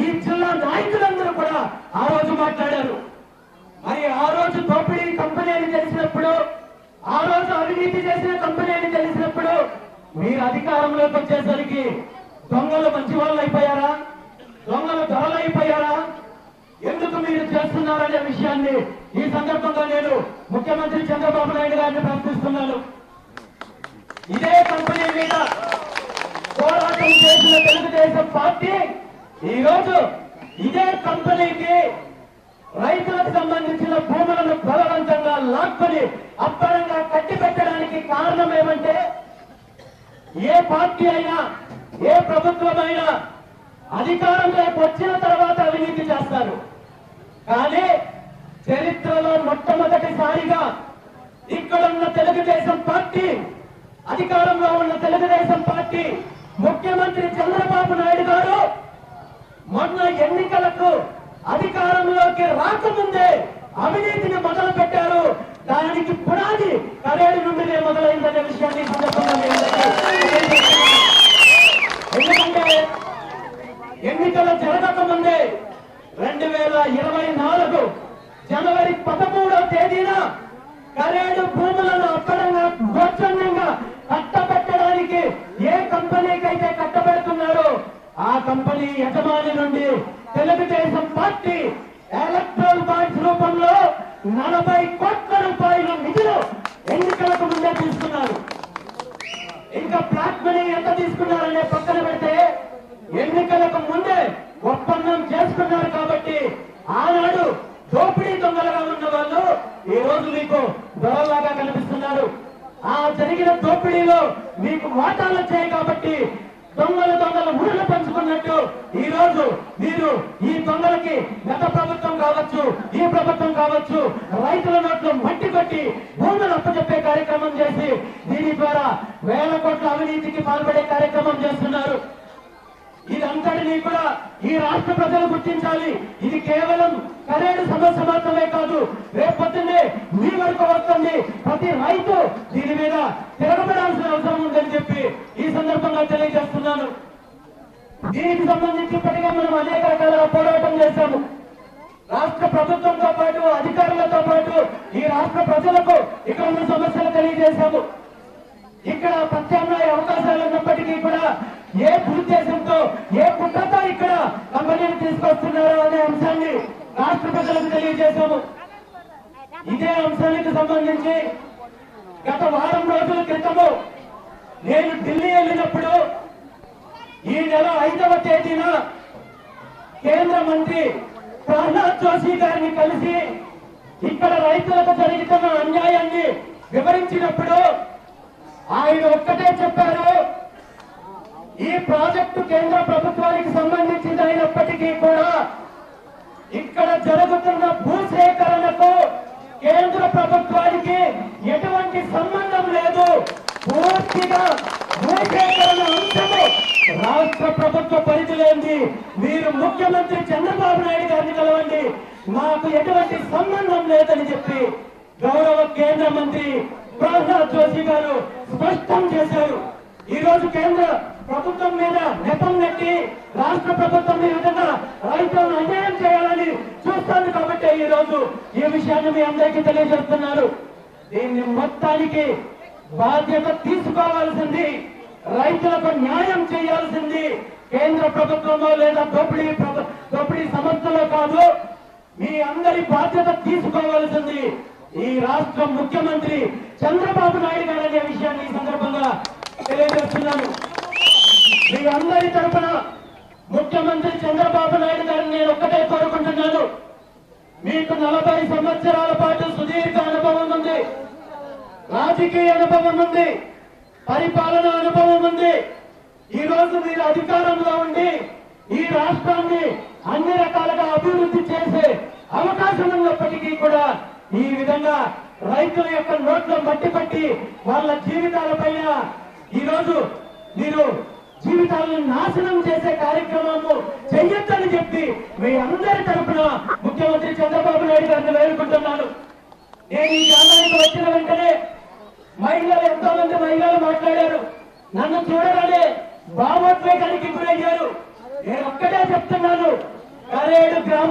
ఈ జిల్లా నాయకులందరూ కూడా ఆ రోజు మాట్లాడారు. మరి ఆ రోజు దోపిడీ కంపెనీ అని తెలిసినప్పుడు ఆ రోజు అవినీతి చేసిన కంపెనీ అని తెలిసినప్పుడు మీరు అధికారంలోకి వచ్చేసరికి దొంగలు మంచి వాళ్ళు అయిపోయారా? దొంగలు ధరలు అయిపోయారా? ఎందుకు మీరు చేస్తున్నారనే విషయాన్ని ఈ సందర్భంగా నేను ముఖ్యమంత్రి చంద్రబాబు నాయుడు గారిని ప్రశ్నిస్తున్నాను. ఇదే కంపెనీ మీద పోరాటం చేసిన తెలుగుదేశం పార్టీ ఈ రోజు ఇదే కంపెనీకి రైతులకు సంబంధించిన భూములను బలవంతంగా లాక్కొని అప్పరంగా కట్టి పెట్టడానికి కారణం ఏమంటే ఏ పార్టీ అయినా ఏ ప్రభుత్వమైనా అధికారంలోకి వచ్చిన తర్వాత అవినీతి చేస్తారు. కానీ చరిత్రలో మొట్టమొదటిసారిగా ఇక్కడ ఉన్న తెలుగుదేశం పార్టీ అధికారంలో ఉన్న తెలుగుదేశం పార్టీ ముఖ్యమంత్రి చంద్రబాబు నాయుడు గారు మొన్న ఎన్నికలకు అధికారంలోకి రాకముందే అవినీతిని మొదలు పెట్టారు దానికి పునాది కరేడు నుండినే మొదలైందనే విషయాన్ని ఈ సందర్భంగా మీ అందరికీ తెలియజేస్తున్నాను. ఎందుకంటే ఎన్నికలు జరగక ముందే రెండు వేల ఇరవై నాలుగు జనవరి పదమూడవ తేదీన కరేడు భూములను అప్పడంగా దౌర్జన్యంగా కట్టబెట్టడానికి ఏ కంపెనీకి అయితే కట్టబెడుతున్నారో ఆ కంపెనీ యజమాని నుండి తెలుగుదేశం పార్టీ ఎలక్ట్రల్ బాండ్స్ రూపంలో నలభై కోట్ల రూపాయల నిధులు ఎన్నికలకు ముందే తీసుకున్నారు. ఇంకా ప్లాట్ మనీ ఎంత తీసుకున్నారనే పక్కన పెడితే ఎన్నికలకు ముందే ఒప్పందం చేసుకున్నారు కాబట్టి ఆనాడు దోపిడీ దొంగలుగా ఉన్న వాళ్ళు ఈ రోజు మీకు దొరలాగా కనిపిస్తున్నారు. ఆ జరిగిన దోపిడీలో మీకు వాటాలు వచ్చాయి కాబట్టి దొంగలు దొంగలు ఊళ్ళ పంచుకున్నట్టు ఈ రోజు మీరు ఈ దొంగలకి గత ప్రభుత్వం కావచ్చు ఈ ప్రభుత్వం కావచ్చు రైతుల నోట్లు మట్టి కొట్టి భూములు అప్పచెప్పే కార్యక్రమం చేసి దీని ద్వారా వేల కోట్ల అవినీతికి పాల్పడే కార్యక్రమం చేస్తున్నారు. ఇదంతటినీ కూడా ఈ రాష్ట్ర ప్రజలు గుర్తించాలి. ఇది కేవలం కరేడు సమస్య మాత్రమే కాదు రేపొద్దునే మీ వరకు వస్తుంది. ప్రతి రైతు దీని మీద తిరగబడాల్సిన అవసరం ఉందని చెప్పి ఈ సందర్భంగా తెలియజేస్తున్నాను. దీనికి సంబంధించి ఇప్పటికే మనం అనేక రకాల పోరాటం చేశాము. రాష్ట్ర ప్రభుత్వంతో పాటు అధికారులతో పాటు ఈ రాష్ట్ర ప్రజలకు ఇక్కడ ఉన్న సమస్యలు తెలియజేశాము. ఇక్కడ ప్రత్యామ్నాయ అవకాశాలు ఉన్నప్పటికీ కూడా ఏ దురుద్దేశంతో ఏ కుట్రతో ఇక్కడ కంపెనీలు తీసుకొస్తున్నారు అనే అంశాన్ని రాష్ట్ర ప్రజలకు తెలియజేశాము. ఇదే అంశానికి సంబంధించి గత వారం రోజుల క్రితము నేను ఢిల్లీ వెళ్ళినప్పుడు ఈ నెల ఐదవ తేదీన కేంద్ర మంత్రి ప్రహ్లాద్ జోషి గారిని కలిసి ఇక్కడ రైతులకు జరుగుతున్న అన్యాయాన్ని వివరించినప్పుడు ఆయన ఒక్కటే చెప్పారు ఈ ప్రాజెక్టు కేంద్ర ప్రభుత్వానికి సంబంధించింది అయినప్పటికీ కూడా ఇక్కడ జరుగుతున్న భూసేకరణకు కేంద్ర ప్రభుత్వానికి ఎటువంటి సంబంధం లేదు. పూర్తిగా భూసేకరణ అంశము రాష్ట్ర ప్రభుత్వ పరిధిలోంది మీరు ముఖ్యమంత్రి చంద్రబాబు నాయుడు గారిని కలవండి. మాకు ఎటువంటి సంబంధం లేదని చెప్పి గౌరవ కేంద్ర మంత్రి ప్రహ్లాద్ జోషి గారు స్పష్టం చేశారు. ఈ రోజు కేంద్ర ప్రభుత్వం మీద నెపం నెట్టి రాష్ట్ర ప్రభుత్వం ఈ విధంగా రైతులను అన్యాయం చేయాలని చూస్తాను కాబట్టి ఈ రోజు ఈ విషయాన్ని మీ అందరికీ తెలియజేస్తున్నారు. దీన్ని మొత్తానికి బాధ్యత తీసుకోవాల్సింది. రైతులకు న్యాయం చేయాల్సింది. కేంద్ర ప్రభుత్వంలో లేదా దోపిడీ దోపిడీ సంస్థలో కాదు మీ అందరి బాధ్యత తీసుకోవాల్సింది. ఈ రాష్ట్ర ముఖ్యమంత్రి చంద్రబాబు నాయుడు గారు అనే విషయాన్ని ఈ సందర్భంగా తెలియజేస్తున్నాను. మీ అందరి తరపున ముఖ్యమంత్రి చంద్రబాబు నాయుడు గారిని నేను ఒక్కటే కోరుకుంటున్నాను. మీకు నలభై సంవత్సరాల పాటు సుదీర్ఘ అనుభవం ఉంది. రాజకీయ అనుభవం ఉంది. పరిపాలన అనుభవం ఉంది. ఈ రోజు మీరు అధికారంలో ఉండి ఈ రాష్ట్రాన్ని అన్ని రకాలుగా అభివృద్ధి చేసే అవకాశం ఉన్నప్పటికీ కూడా ఈ విధంగా రైతుల యొక్క నోట్లో మట్టి పట్టి వాళ్ళ జీవితాలపైన ఈ రోజు మీరు జీవితాలను నాశనం చేసే కార్యక్రమాలు చెయ్యొద్దని చెప్పి మీ అందరి తరఫున ముఖ్యమంత్రి చంద్రబాబు నాయుడు గారిని వేడుకుంటున్నాను. నేను ఈ గ్రామానికి వచ్చిన వెంటనే మహిళలు ఎంతో మంది మహిళలు మాట్లాడారు నన్ను చూడగానే భావోద్వేగానికి గురయ్యారు. నేను ఒక్కటే చెప్తున్నాను. కరేడు గ్రామ